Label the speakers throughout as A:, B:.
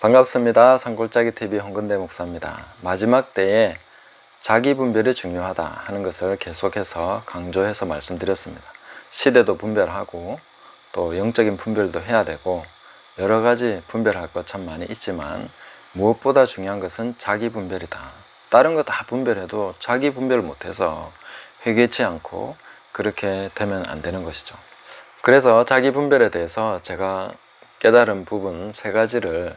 A: 반갑습니다. 산골짜기 TV 홍근대 목사입니다. 마지막 때에 자기 분별이 중요하다 하는 것을 계속해서 강조해서 말씀드렸습니다. 시대도 분별하고 또 영적인 분별도 해야 되고 여러 가지 분별할 것 참 많이 있지만 무엇보다 중요한 것은 자기 분별이다. 다른 거 다 분별해도 자기 분별을 못해서 회개치 않고 그렇게 되면 안 되는 것이죠. 그래서 자기 분별에 대해서 제가 깨달은 부분 세 가지를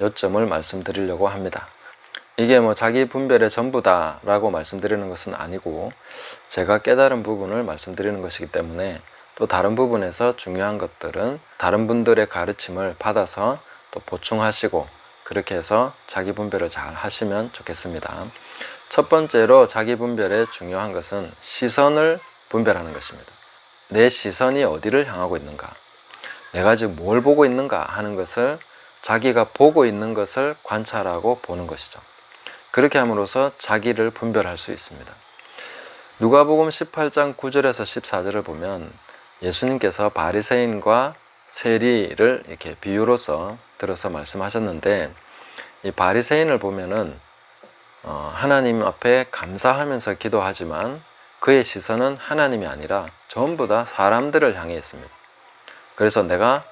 A: 요점을 말씀드리려고 합니다. 이게 뭐 자기 분별의 전부다 라고 말씀드리는 것은 아니고 제가 깨달은 부분을 말씀드리는 것이기 때문에 또 다른 부분에서 중요한 것들은 다른 분들의 가르침을 받아서 또 보충하시고 그렇게 해서 자기 분별을 잘 하시면 좋겠습니다. 첫 번째로 자기 분별의 중요한 것은 시선을 분별하는 것입니다. 내 시선이 어디를 향하고 있는가? 내가 지금 뭘 보고 있는가 하는 것을 자기가 보고 있는 것을 관찰하고 보는 것이죠. 그렇게 함으로써 자기를 분별할 수 있습니다. 누가복음 18장 9절에서 14절을 보면 예수님께서 바리새인과 세리를 이렇게 비유로서 들어서 말씀하셨는데 이 바리새인을 보면은 어, 하나님 앞에 감사하면서 기도하지만 그의 시선은 하나님이 아니라 전부 다 사람들을 향해 있습니다. 그래서 내가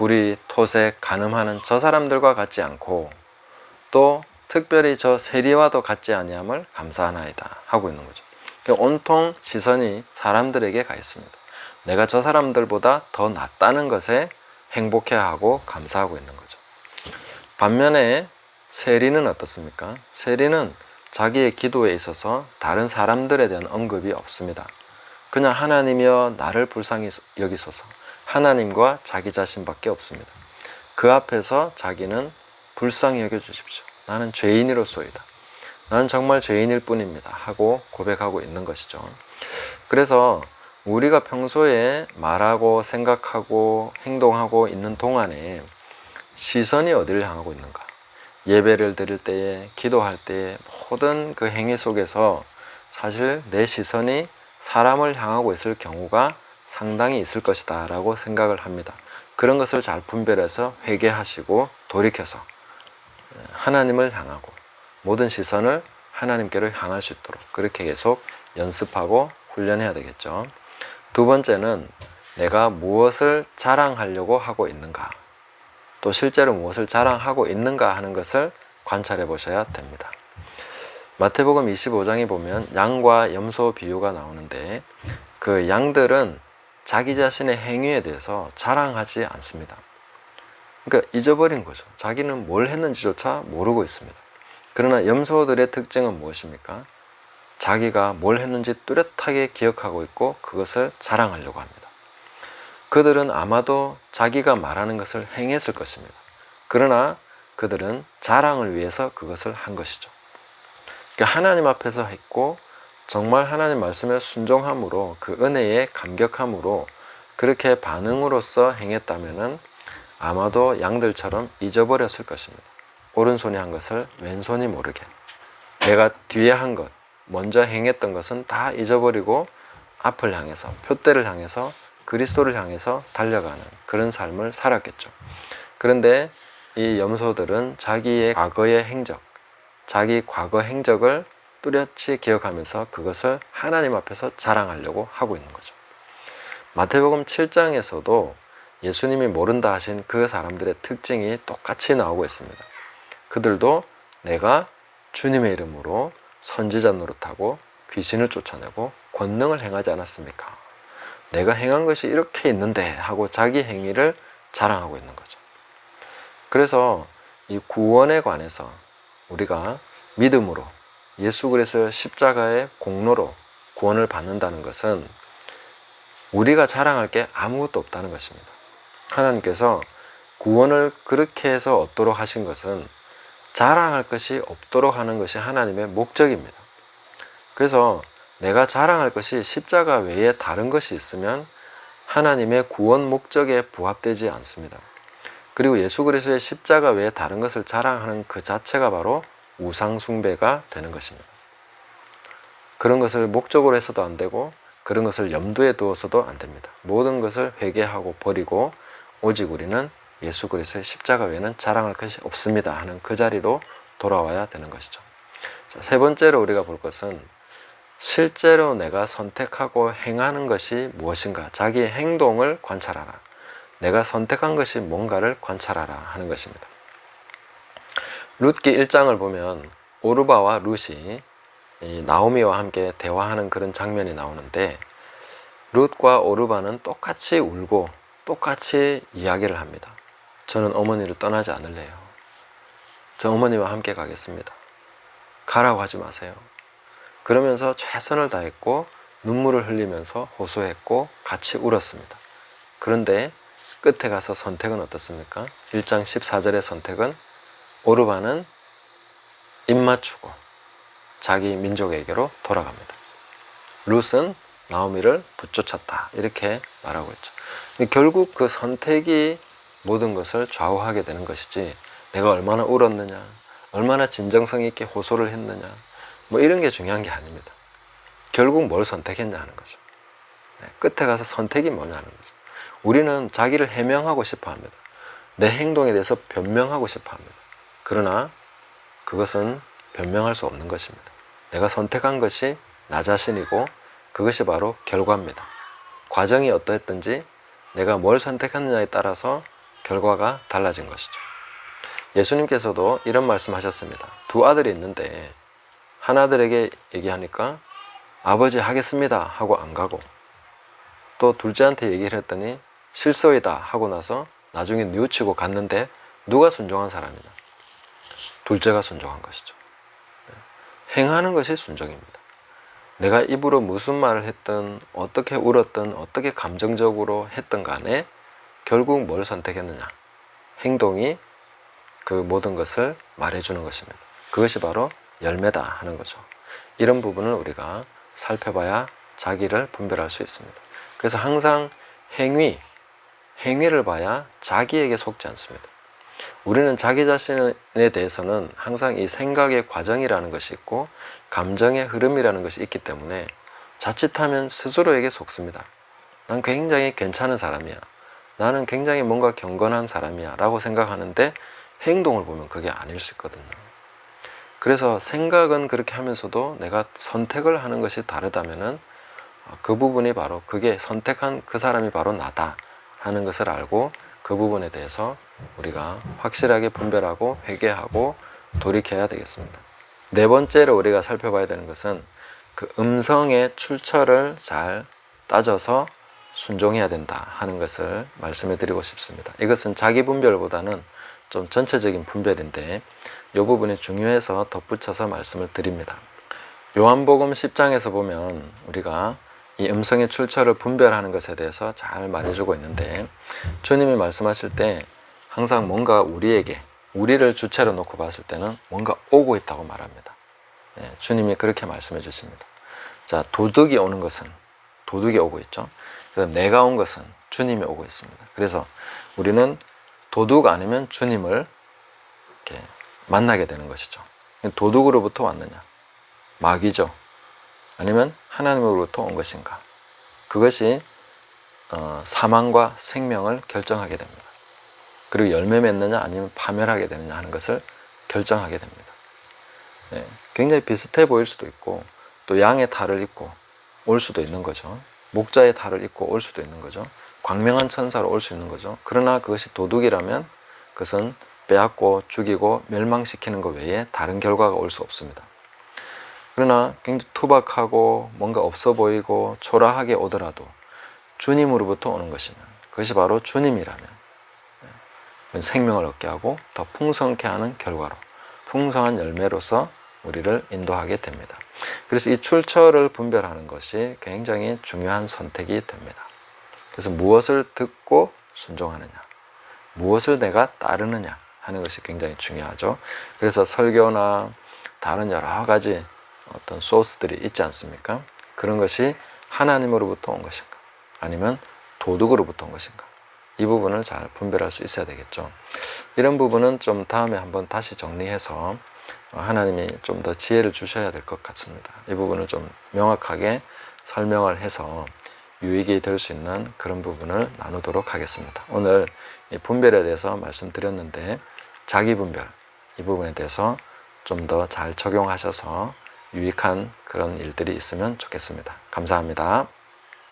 A: 불이, 토색, 간음하는 저 사람들과 같지 않고 또 특별히 저 세리와도 같지 아니함을 감사하나이다 하고 있는 거죠. 그러니까 온통 시선이 사람들에게 가 있습니다. 내가 저 사람들보다 더 낫다는 것에 행복해하고 감사하고 있는 거죠. 반면에 세리는 어떻습니까? 세리는 자기의 기도에 있어서 다른 사람들에 대한 언급이 없습니다. 그냥 하나님이여 나를 불쌍히 여기소서 하나님과 자기 자신밖에 없습니다. 그 앞에서 자기는 불쌍히 여겨 주십시오. 나는 죄인으로서이다. 나는 정말 죄인일 뿐입니다. 하고 고백하고 있는 것이죠. 그래서 우리가 평소에 말하고 생각하고 행동하고 있는 동안에 시선이 어디를 향하고 있는가? 예배를 드릴 때에, 기도할 때에 모든 그 행위 속에서 사실 내 시선이 사람을 향하고 있을 경우가 상당히 있을 것이다 라고 생각을 합니다. 그런 것을 잘 분별해서 회개하시고 돌이켜서 하나님을 향하고 모든 시선을 하나님께로 향할 수 있도록 그렇게 계속 연습하고 훈련해야 되겠죠. 두 번째는 내가 무엇을 자랑하려고 하고 있는가 또 실제로 무엇을 자랑하고 있는가 하는 것을 관찰해 보셔야 됩니다. 마태복음 25장에 보면 양과 염소 비유가 나오는데 그 양들은 자기 자신의 행위에 대해서 자랑하지 않습니다. 그러니까 잊어버린 거죠. 자기는 뭘 했는지조차 모르고 있습니다. 그러나 염소들의 특징은 무엇입니까? 자기가 뭘 했는지 뚜렷하게 기억하고 있고 그것을 자랑하려고 합니다. 그들은 아마도 자기가 말하는 것을 행했을 것입니다. 그러나 그들은 자랑을 위해서 그것을 한 것이죠. 그러니까 하나님 앞에서 했고 정말 하나님 말씀에 순종함으로 그 은혜에 감격함으로 그렇게 반응으로써 행했다면은 아마도 양들처럼 잊어버렸을 것입니다. 오른손이 한 것을 왼손이 모르게 내가 뒤에 한 것, 먼저 행했던 것은 다 잊어버리고 앞을 향해서 표대를 향해서 그리스도를 향해서 달려가는 그런 삶을 살았겠죠. 그런데 이 염소들은 자기의 과거의 행적, 자기 과거 행적을 뚜렷이 기억하면서 그것을 하나님 앞에서 자랑하려고 하고 있는 거죠. 마태복음 7장에서도 예수님이 모른다 하신 그 사람들의 특징이 똑같이 나오고 있습니다. 그들도 내가 주님의 이름으로 선지자 노릇하고 귀신을 쫓아내고 권능을 행하지 않았습니까? 내가 행한 것이 이렇게 있는데 하고 자기 행위를 자랑하고 있는 거죠. 그래서 이 구원에 관해서 우리가 믿음으로 예수 그리스도의 십자가의 공로로 구원을 받는다는 것은 우리가 자랑할 게 아무것도 없다는 것입니다. 하나님께서 구원을 그렇게 해서 얻도록 하신 것은 자랑할 것이 없도록 하는 것이 하나님의 목적입니다. 그래서 내가 자랑할 것이 십자가 외에 다른 것이 있으면 하나님의 구원 목적에 부합되지 않습니다. 그리고 예수 그리스도의 십자가 외에 다른 것을 자랑하는 그 자체가 바로 우상숭배가 되는 것입니다. 그런 것을 목적으로 해서도 안 되고 그런 것을 염두에 두어서도 안 됩니다. 모든 것을 회개하고 버리고 오직 우리는 예수 그리스도의 십자가 외에는 자랑할 것이 없습니다 하는 그 자리로 돌아와야 되는 것이죠. 자, 세 번째로 우리가 볼 것은 실제로 내가 선택하고 행하는 것이 무엇인가 자기의 행동을 관찰하라. 내가 선택한 것이 뭔가를 관찰하라 하는 것입니다. 룻기 1장을 보면 오르바와 룻이 이 나오미와 함께 대화하는 그런 장면이 나오는데 룻과 오르바는 똑같이 울고 똑같이 이야기를 합니다. 저는 어머니를 떠나지 않을래요. 저 어머니와 함께 가겠습니다. 가라고 하지 마세요. 그러면서 최선을 다했고 눈물을 흘리면서 호소했고 같이 울었습니다. 그런데 끝에 가서 선택은 어떻습니까? 1장 14절의 선택은 오르바는 입 맞추고 자기 민족에게로 돌아갑니다. 룻은 나오미를 붙쫓았다. 이렇게 말하고 있죠. 결국 그 선택이 모든 것을 좌우하게 되는 것이지 내가 얼마나 울었느냐, 얼마나 진정성 있게 호소를 했느냐, 뭐 이런 게 중요한 게 아닙니다. 결국 뭘 선택했냐 하는 거죠. 네, 끝에 가서 선택이 뭐냐는 거죠. 우리는 자기를 해명하고 싶어 합니다. 내 행동에 대해서 변명하고 싶어 합니다. 그러나 그것은 변명할 수 없는 것입니다. 내가 선택한 것이 나 자신이고 그것이 바로 결과입니다. 과정이 어떠했든지 내가 뭘 선택했느냐에 따라서 결과가 달라진 것이죠. 예수님께서도 이런 말씀 하셨습니다. 두 아들이 있는데 하나들에게 얘기하니까 아버지 하겠습니다 하고 안 가고 또 둘째한테 얘기를 했더니 실소이다 하고 나서 나중에 뉘우치고 갔는데 누가 순종한 사람이냐? 둘째가 순종한 것이죠. 행하는 것이 순종입니다. 내가 입으로 무슨 말을 했든 어떻게 울었든 어떻게 감정적으로 했든 간에 결국 뭘 선택했느냐? 행동이 그 모든 것을 말해주는 것입니다. 그것이 바로 열매다 하는 거죠. 이런 부분을 우리가 살펴봐야 자기를 분별할 수 있습니다. 그래서 항상 행위, 행위를 봐야 자기에게 속지 않습니다. 우리는 자기 자신에 대해서는 항상 이 생각의 과정이라는 것이 있고 감정의 흐름이라는 것이 있기 때문에 자칫하면 스스로에게 속습니다. 난 굉장히 괜찮은 사람이야. 나는 굉장히 뭔가 경건한 사람이야. 라고 생각하는데 행동을 보면 그게 아닐 수 있거든요. 그래서 생각은 그렇게 하면서도 내가 선택을 하는 것이 다르다면은 그 부분이 바로 그게 선택한 그 사람이 바로 나다 하는 것을 알고 그 부분에 대해서 우리가 확실하게 분별하고 회개하고 돌이켜야 되겠습니다. 네 번째로 우리가 살펴봐야 되는 것은 그 음성의 출처를 잘 따져서 순종해야 된다 하는 것을 말씀해 드리고 싶습니다. 이것은 자기 분별보다는 좀 전체적인 분별인데 이 부분이 중요해서 덧붙여서 말씀을 드립니다. 요한복음 10장에서 보면 우리가 이 음성의 출처를 분별하는 것에 대해서 잘 말해주고 있는데 주님이 말씀하실 때 항상 뭔가 우리에게 우리를 주체로 놓고 봤을 때는 뭔가 오고 있다고 말합니다. 예, 주님이 그렇게 말씀해 주십니다. 자 도둑이 오는 것은 도둑이 오고 있죠. 그래서 내가 온 것은 주님이 오고 있습니다. 그래서 우리는 도둑 아니면 주님을 이렇게 만나게 되는 것이죠. 도둑으로부터 왔느냐? 마귀죠. 아니면 하나님으로부터 온 것인가? 그것이 어, 사망과 생명을 결정하게 됩니다. 그리고 열매 맺느냐 아니면 파멸하게 되느냐 하는 것을 결정하게 됩니다. 네, 굉장히 비슷해 보일 수도 있고 또 양의 탈을 입고 올 수도 있는 거죠. 목자의 탈을 입고 올 수도 있는 거죠. 광명한 천사로 올 수 있는 거죠. 그러나 그것이 도둑이라면 그것은 빼앗고 죽이고 멸망시키는 것 외에 다른 결과가 올 수 없습니다. 그러나 굉장히 투박하고 뭔가 없어 보이고 초라하게 오더라도 주님으로부터 오는 것이면 그것이 바로 주님이라면 네, 생명을 얻게 하고 더 풍성케 하는 결과로 풍성한 열매로서 우리를 인도하게 됩니다. 그래서 이 출처를 분별하는 것이 굉장히 중요한 선택이 됩니다. 그래서 무엇을 듣고 순종하느냐, 무엇을 내가 따르느냐 하는 것이 굉장히 중요하죠. 그래서 설교나 다른 여러 가지 어떤 소스들이 있지 않습니까? 그런 것이 하나님으로부터 온 것인가, 아니면 도둑으로부터 온 것인가. 이 부분을 잘 분별할 수 있어야 되겠죠. 이런 부분은 좀 다음에 한번 다시 정리해서 하나님이 좀 더 지혜를 주셔야 될 것 같습니다. 이 부분을 좀 명확하게 설명을 해서 유익이 될 수 있는 그런 부분을 나누도록 하겠습니다. 오늘 이 분별에 대해서 말씀드렸는데 자기 분별 이 부분에 대해서 좀 더 잘 적용하셔서 유익한 그런 일들이 있으면 좋겠습니다. 감사합니다.